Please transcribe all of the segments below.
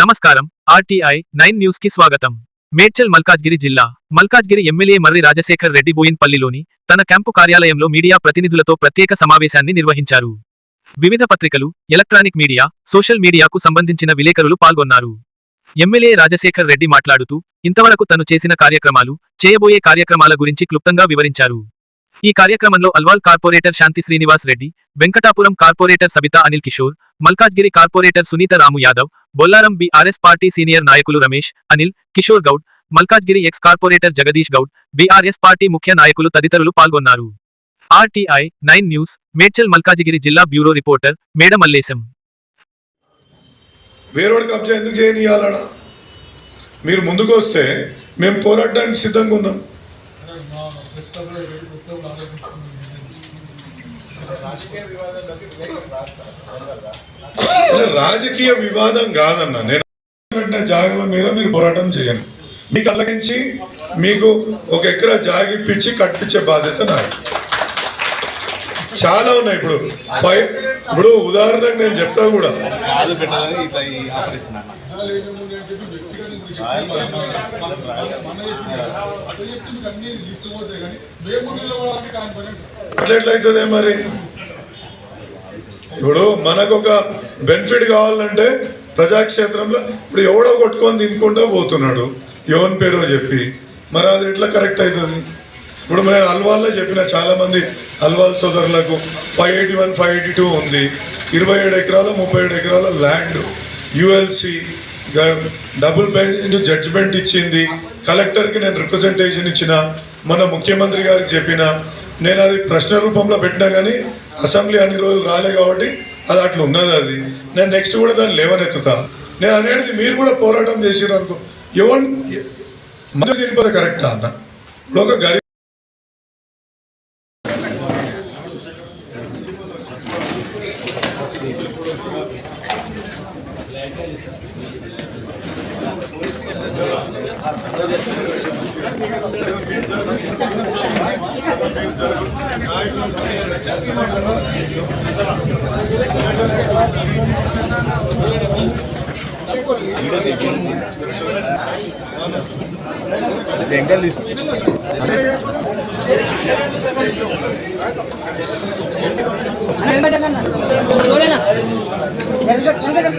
నమస్కారం. RTI nine న్యూస్కి స్వాగతం. మేడ్చల్ మల్కాజ్గిరి జిల్లా మల్కాజ్గిరి ఎమ్మెల్యే మర్రి రాజశేఖర్ రెడ్డి బోయిన్పల్లిలోని తన క్యాంపు కార్యాలయంలో మీడియా ప్రతినిధులతో ప్రత్యేక సమావేశాన్ని నిర్వహించారు. వివిధ పత్రికలు ఎలక్ట్రానిక్ మీడియా సోషల్ మీడియాకు సంబంధించిన విలేకరులు పాల్గొన్నారు. ఎమ్మెల్యే రాజశేఖర్ రెడ్డి మాట్లాడుతూ ఇంతవరకు తను చేసిన కార్యక్రమాలు చేయబోయే కార్యక్రమాల గురించి క్లుప్తంగా వివరించారు. ఈ కార్యక్రమంలో Alwal corporator Shanthi Srinivas Reddy Venkatapuram corporator Sabitha Anil Kishore Malkajgiri corporator Sunitha Ramu Yadav Bollaram BRS party senior నాయకులు Ramesh Anil Kishore Goud Malkajgiri ex corporator Jagadish Goud BRS party ముఖ్య నాయకులు తదితరులు పాల్గొన్నారు. RTI nine news Medchal Malkajgiri జిల్లా bureau reporter మేడ మల్లేశం కబ్జా ఎందుకు చేయనియాలడా మీరు ముందుకు వస్తే మేము పోరాడడానికి సిద్ధంగా ఉన్నాం. రాజకీయ వివాదం కాదన్న. నేను పెట్టిన జాగల మీద మీరు పోరాటం చేయండి. మీకు అల్లగించి మీకు ఒక ఎకరా జాగి ఇప్పించి కట్టించే బాధ్యత నాది. చాలా ఉన్నాయి ఇప్పుడు. ఫైవ్ ఇప్పుడు ఉదాహరణకు నేను చెప్తా కూడా. కాదు పెట్టాలని ఇట్లా ఈ ఆపరేషన్ అన్న. అట్లా ఎట్లయితుంది మరి? ఇప్పుడు మనకు ఒక బెనిఫిట్ కావాలంటే ప్రజాక్షేత్రంలో ఇప్పుడు ఎవడో కొట్టుకొని తినుకుంటూ పోతున్నాడు. ఎవరి పేరో చెప్పి. మరి అది ఎట్లా కరెక్ట్ అవుతుంది? ఇప్పుడు నేను అల్వాల్లో చెప్పిన చాలా మంది అల్వాల్ సోదరులకు five eighty one five eighty two ఉంది. ఇరవై ఏడు ఎకరాలు ముప్పై ఏడు ఎకరాల land. ULC double bench judgement ఇచ్చింది. కలెక్టర్కి నేను రిప్రజెంటేషన్ ఇచ్చిన మన ముఖ్యమంత్రి గారికి చెప్పిన నేను అది ప్రశ్న రూపంలో పెట్టినా కానీ అసెంబ్లీ అన్ని రోజులు రాలే కాబట్టి అది అట్లా ఉన్నది అది. నేను నెక్స్ట్ కూడా దాన్ని లేవనెత్తుతా. నేను అనేది మీరు కూడా పోరాటం చేసిరు అనుకో. ఎవరు మందు తినిపోతే కరెక్టా అన్న? ఇప్పుడు ఒక గరీబ్ ఎంకల్ తీసుకు అన్న కిలోమీటర్ అన్న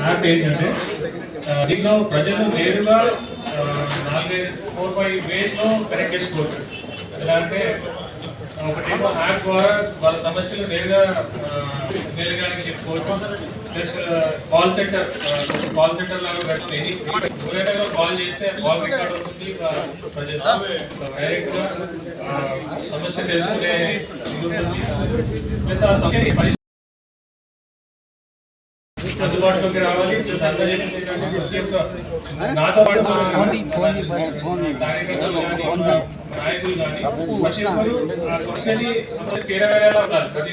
యాప్ ఏంటంటే ఆ, దీంట్లో ప్రజలు నేరుగా ఆ, నాలుగైదు ఫోర్ ఫైవ్ వేస్లో కనెక్ట్ చేసుకోవచ్చు ఎలా అంటే ఒకటేమో యాప్ ద్వారా వాళ్ళ సమస్యలు నేరుగా ఆ, నేరుగానే చెప్పుకోవచ్చు plus call centre call centre లాగా పెట్టి ఎవరైనా కాల్ చేస్తే కాల్ రికార్డ్ అవుతుంది ఆ, ప్రజలు డైరెక్ట్గా సమస్య తెలుసుకునే ఇది ఉంటుంది ప్లస్ ఆ సమస్య పరిష్కారం అందుబాటులోకి రావాలి నాతో పాటు నాయకులు కానీ సమస్య చేరవేళ ఉండాలి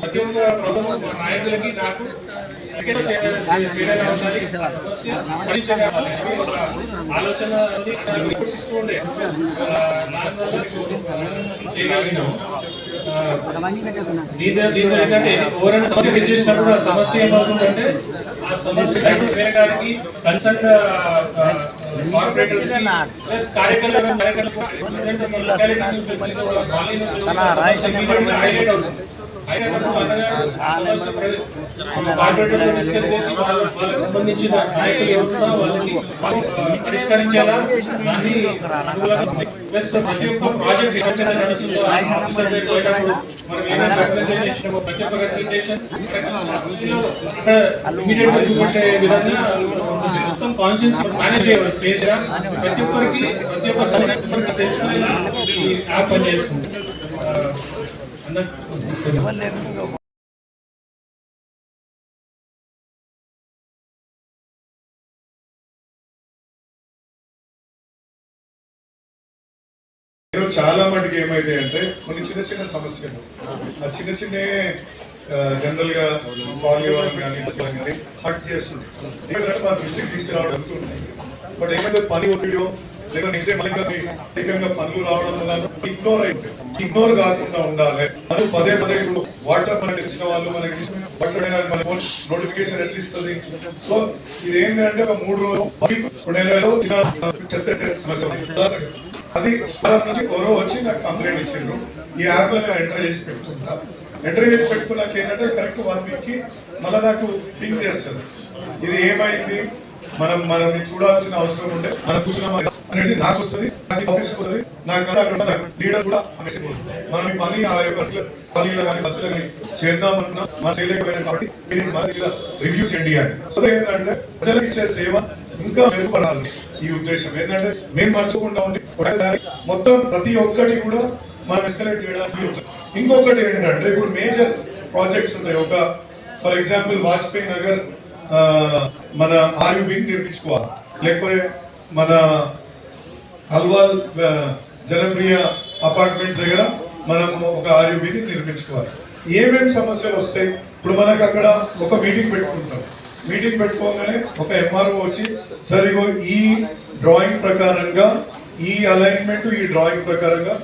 ప్రతి ఒక్క ప్రభుత్వ నాయకులకి నాకు ఆలోచన చేయగలిగినాం దీని ఏంటంటే ఎవరైనా సమస్య చేసినప్పుడు ఆ సమస్య ఏమవుతుందంటే ఆ సమస్య వేరే గారికి కన్సర్న్ కార్యకర్తలు తన రాయల్ నెంబర్ హైలైట్ అవుతుంది హైలైట్ అవుతుంది అనగా సమస్య కార్పొరేటర్తో డిస్కస్ చేసి వాళ్ళ- వాళ్ళకి సంబంధించిన నాయకులు ఎవరున్నా వాళ్ళకి వాళ్ళు పరిష్కరించేలా దాన్ని ప్లస్ ప్రతి ఒక్క ప్రాజెక్ట్ ఎక్కడైతే నడుస్తుందో ఆ ఆఫీసర్ దగ్గరికి వెళ్ళినప్పుడు మనం ఏమైనా రిప్రజెంటేషన్ ఇచ్చినామో ప్రతి ఒక్క రిప్రజెంటేషన్ అక్కడ ఇమీడియట్గా చూపెట్టే విధంగా ఉంటుంది. మొత్తం కాన్షియన్స్ మేనేజ్ చేయవచ్చు స్టేజ్గా ప్రతి ఒక్కరికి ప్రతి ఒక్క సమస్య తెలుసుకునేలా ఈ యాప్ పనిచేస్తుంది ఆ, అన్న చాలా మటుకు ఏమైతే అంటే కొన్ని చిన్న చిన్న సమస్యలు. ఆ చిన్న చిన్న జనరల్గా పాల్గొనడం కానీ హట్ చేస్తుంది మా దృష్టికి తీసుకురావడం బట్ ఏమైతే పని ఒత్తిడో లేదా నెక్స్ట్ డే మళ్ళీ అధికంగా పనులు రావడం వల్ల ఇగ్నోర్ అయిపోయి ఇగ్నోర్ కాకుండా ఉండాలి. అది పదే పదే ఇప్పుడు వాట్సాప్ మనకి ఇచ్చిన వాళ్ళు మనకి వాట్సాప్ అయినా మన ఫోన్ నోటిఫికేషన్ ఎట్లా ఇస్తుంది? సో ఇది ఏంటంటే ఒక మూడు రోజులు చెత్త సమస్య అది వారం నుంచి ఎవరో వచ్చి నాకు కంప్లైంట్ ఇచ్చిండ్రు. ఈ యాప్లో నేను ఎంటర్ చేసి పెట్టుకుంటా ఎంటర్ చేసి పెట్టుకున్నాక ఏంటంటే కరెక్ట్ వన్ వీక్కి మళ్ళీ నాకు పింక్ చేస్తుంది ఇది ఏమైంది? మనం మనం చూడాల్సిన అవసరం ఉంటే మనం చూసినామా అనేది నాకు వస్తుంది నాకు ఆఫీస్ వస్తుంది నాకు అక్కడ లీడర్ కూడా అనేసి మనం ఈ పని ఆ యొక్క పనిలో కానీ బస్సులో కానీ చేద్దామన్నా మనం చేయలేకపోయినా కాబట్టి మీరు మన ఇలా రివ్యూ చేయండి అని. సో ఏంటంటే ప్రజలకు ఇచ్చే సేవ ఇంకా మెరుగుపడాలని ఈ ఉద్దేశం ఏంటంటే మేము మర్చిపోకుండా ఉండి ఒకసారి మొత్తం ప్రతి ఒక్కటి కూడా మనం ఎస్కలేట్ చేయడానికి ఇంకొకటి ఏంటంటే ఇప్పుడు మేజర్ ప్రాజెక్ట్స్ ఉన్నాయి ఒక ఫర్ ఎగ్జాంపుల్ వాజ్పేయి నగర్ మన ఆర్యుబి నిర్మించుకోవాలి లేకపోతే మన హల్వాల్ జనప్రియ అపార్ట్మెంట్స్ దగ్గర మనం ఒక ఆర్యుబిని నిర్మించుకోవాలి. ఏమేమి సమస్యలు వస్తాయి ఇప్పుడు మనకు అక్కడ ఒక మీటింగ్ పెట్టుకుంటాం. మీటింగ్ పెట్టుకోగానే ఒక ఎంఆర్ఓ వచ్చి సరిగో ఈ డ్రాయింగ్ ప్రకారంగా ఈ అలైన్మెంట్ ఈ డ్రాయింగ్ ప్రకారంగా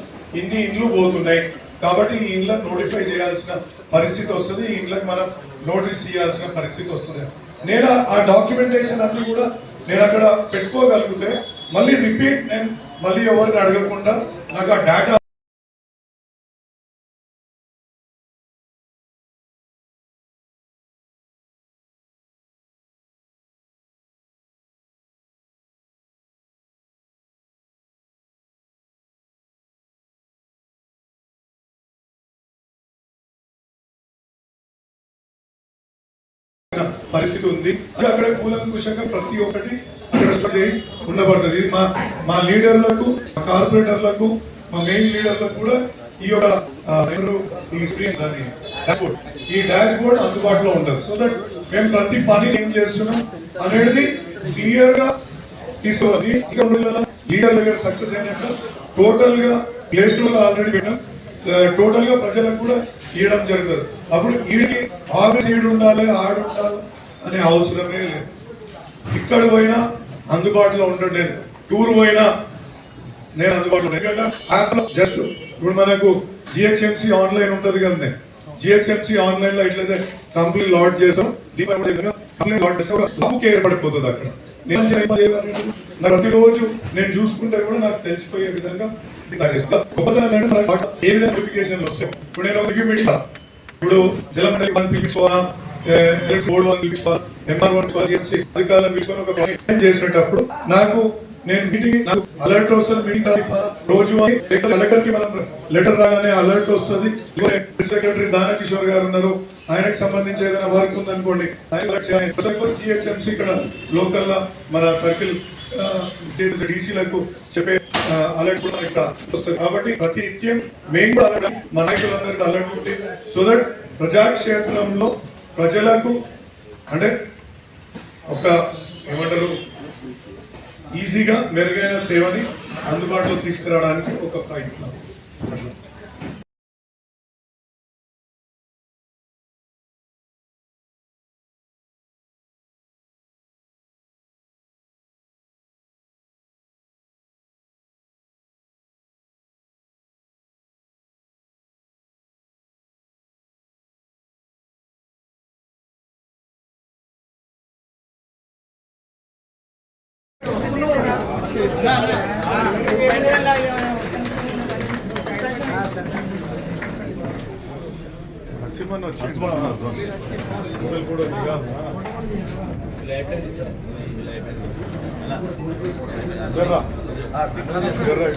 ఇన్ని ఇండ్లు పోతున్నాయి. కాబట్టి ఈ ఇండ్లను నోటిఫై చేయాల్సిన పరిస్థితి వస్తుంది. ఈ ఇండ్లకు మనం నోటీస్ ఇవ్వాల్సిన పరిస్థితి వస్తుంది. నేను ఆ- డాక్యుమెంటేషన్ అన్ని కూడా నేను అక్కడ పెట్టుకోగలిగితే మళ్ళీ రిపీట్ నేను మళ్ళీ ఎవరిని అడగకుండా నాకు ఆ డేటా పరిస్థితి ఉంది. అది అక్కడ కూలంకుషంగా ప్రతి ఒక్కటి అక్కడ మా మా లీడర్లకు మా కార్పొరేటర్లకు మా మెయిన్ లీడర్లకు కూడా ఈ యొక్క ఈ స్క్రీన్ ఈ డాష్ బోర్డ్ అందుబాటులో ఉంటుంది. సో దట్ మేము ప్రతి పని ఏం చేస్తున్నాం అనేది క్లియర్గా తీసుకోవాలి. ఇంకా రెండు లీడర్ దగ్గర సక్సెస్ అయినాక టోటల్గా ప్లే స్టోర్లో ఆల్రెడీ పెట్టాం. టోటల్గా ప్రజలకు కూడా ఇవ్వడం జరుగుతుంది. అప్పుడు వీడికి ఆఫీస్ ఈడు ఉండాలి ఆడు ఉండాలి. అనే అవసరమే లేదు. ఇక్కడ పోయినా అందుబాటులో ఉంటాడు. నేను టూర్ పోయినా నేను అందుబాటులో ఉంటాను. ఎందుకంటే జస్ట్ ఇప్పుడు మనకు జిహెచ్ఎంసీ ఆన్లైన్ ఉంటుంది కదా జిహెచ్ఎంసీ ఆన్లైన్లో ఎట్లయితే కంపెనీ లాడ్ చేసాం కంపెనీ లాడ్ చేస్తే లాభకి ఏర్పడిపోతుంది అక్కడ. నేను ప్రతిరోజు నేను చూసుకుంటే కూడా నాకు తెలిసిపోయే విధంగా గొప్పదనం ఏ విధంగా నోటిఫికేషన్లు వస్తాయి. ఇప్పుడు నేను ఒక మీటింగ్ ఇప్పుడు జలమండలి వన్ పిలిపించుకోవాలా? బోర్డు వన్ పిలిపించుకోవాలి? ఎంఆర్ వన్ చేసి అధికారులను పిలుచుకొని ఒక ప్లాన్ చేసేటప్పుడు నాకు నేను మీటింగ్ అలర్ట్ వస్తుంది మీటింగ్ రోజు కలెక్టర్కి మనం లెటర్ రాగానే అలర్ట్ వస్తుంది. సెక్రటరీ దానకిషోర్ గారు ఉన్నారు. ఆయనకు సంబంధించి ఏదైనా వర్క్ ఉందనుకోండి ఆయన జిహెచ్ఎంసీ ఇక్కడ లోకల్ లా మన సర్కిల్ డీసీలకు చెప్పే అలర్ట్ కూడా ఇక్కడ వస్తుంది. కాబట్టి ప్రతి నిత్యం మేము కూడా అలర్ట్ మా నాయకులందరికీ అలర్ట్ ఉంటే సో దట్ ప్రజాక్షేత్రంలో ప్రజలకు అంటే ఒక ఏమంటారు ఈజీగా మెరుగైన సేవని అందుబాటులో తీసుకురావడానికి ఒక ప్రయత్నం. నరసింహన్ వచ్చి కూడా జర్రా జర్రా